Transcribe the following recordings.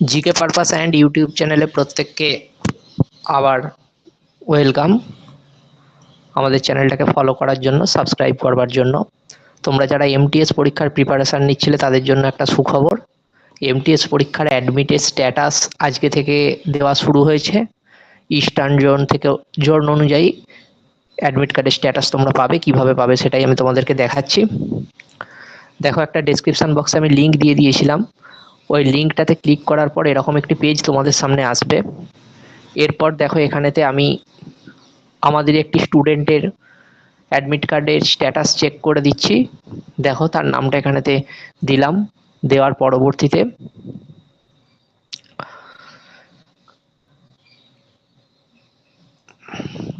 GK purpose and YouTube চ্যানেলে প্রত্যেককে আবার ওয়েলকাম আমাদের চ্যানেলটাকে ফলো করার জন্য সাবস্ক্রাইব করবার জন্য। তোমরা যারা এমটিএস পরীক্ষার প্রিপারেশান নিচ্ছিলে, তাদের জন্য একটা সুখবর। এমটিএস পরীক্ষার অ্যাডমিটের স্ট্যাটাস আজকে থেকে দেওয়া শুরু হয়েছে। ইস্টার্ন জোন থেকে জোন অনুযায়ী অ্যাডমিট কার্ডের স্ট্যাটাস তোমরা পাবে, কীভাবে পাবে সেটাই আমি তোমাদেরকে দেখাচ্ছি। দেখো একটা ডেসক্রিপশান বক্সে আমি লিঙ্ক দিয়ে দিয়েছিলাম। ওই লিঙ্কটাতে ক্লিক করার পর এরকম একটি পেজ তোমাদের সামনে আসবে। এরপর দেখো এখানেতে আমি আমাদের একটি স্টুডেন্টের অ্যাডমিট কার্ডের স্ট্যাটাস চেক করে দিচ্ছি। দেখো তার নামটা এখানেতে দিলাম, দেওয়ার পরবর্তীতে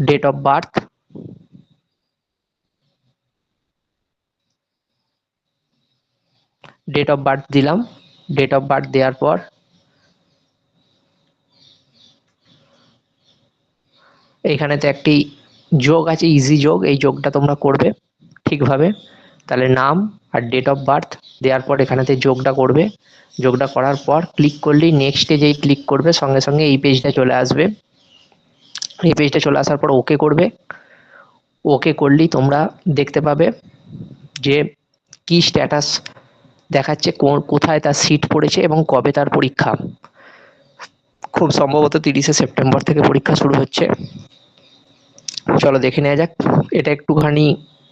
date of birth date of birth দিলাম। ডেট অফ বার্থ দেওয়ার পর। এইখানেতে একটি যোগ আছে ইজি যোগ। এই যোগটা তোমরা করবে ঠিকভাবে। তাহলে নাম আর ডেট অফ বার্থ দেওয়ার পর এখানেতে যোগটা করবে। যোগটা করার পর ক্লিক করলেই নেক্সটে যেই ক্লিক করবে, সঙ্গে সঙ্গে এই পেজটা চলে আসবে। এই পেজটা চলে আসার পর ওকে করবে। ওকে করলেই তোমরা দেখতে পাবে যে কি স্ট্যাটাস দেখাচ্ছে কোথায় তার সিট পড়েছে এবং কবে তার পরীক্ষা। খুব সম্ভবত তিরিশে সেপ্টেম্বর থেকে পরীক্ষা শুরু হচ্ছে। চলো দেখে নেওয়া যাক, এটা একটুখানি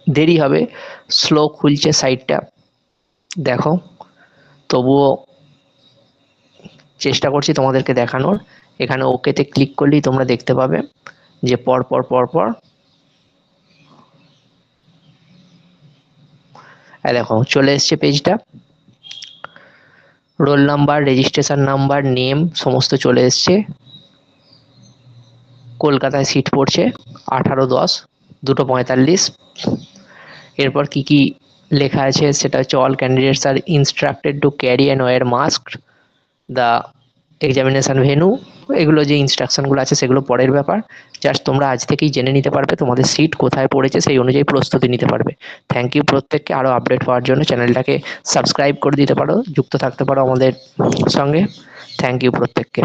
দেরি হবে স্লো খুলছে সাইডটা দেখো, তবুও চেষ্টা করছি তোমাদেরকে দেখানোর। এখানে ওকেতে ক্লিক করলেই তোমরা দেখতে পাবে যে পর পর পর পর। দেখো, চলে এসছে পেজটা roll number registration number name সমস্ত চলে এসছে। কলকাতায় সিট পড়ছে আঠারো দশ, দুটো পঁয়তাল্লিশ। এরপর কি কি লেখা আছে সেটা হচ্ছে all candidates are instructed to carry and wear mask the examination venue এগুলো যে ইনস্ট্রাকশনগুলো আছে সেগুলো পরের ব্যাপার। জাস্ট তোমরা আজ থেকেই জেনে নিতে পারবে তোমাদের সিট কোথায় পড়েছে সেই অনুযায়ী প্রস্তুতি নিতে পারবে। থ্যাংক ইউ প্রত্যেককে আরও আপডেট হওয়ার জন্য। চ্যানেলটাকে সাবস্ক্রাইব করে দিতে পারো। যুক্ত থাকতে পারো আমাদের সঙ্গে। থ্যাংক ইউ প্রত্যেককে।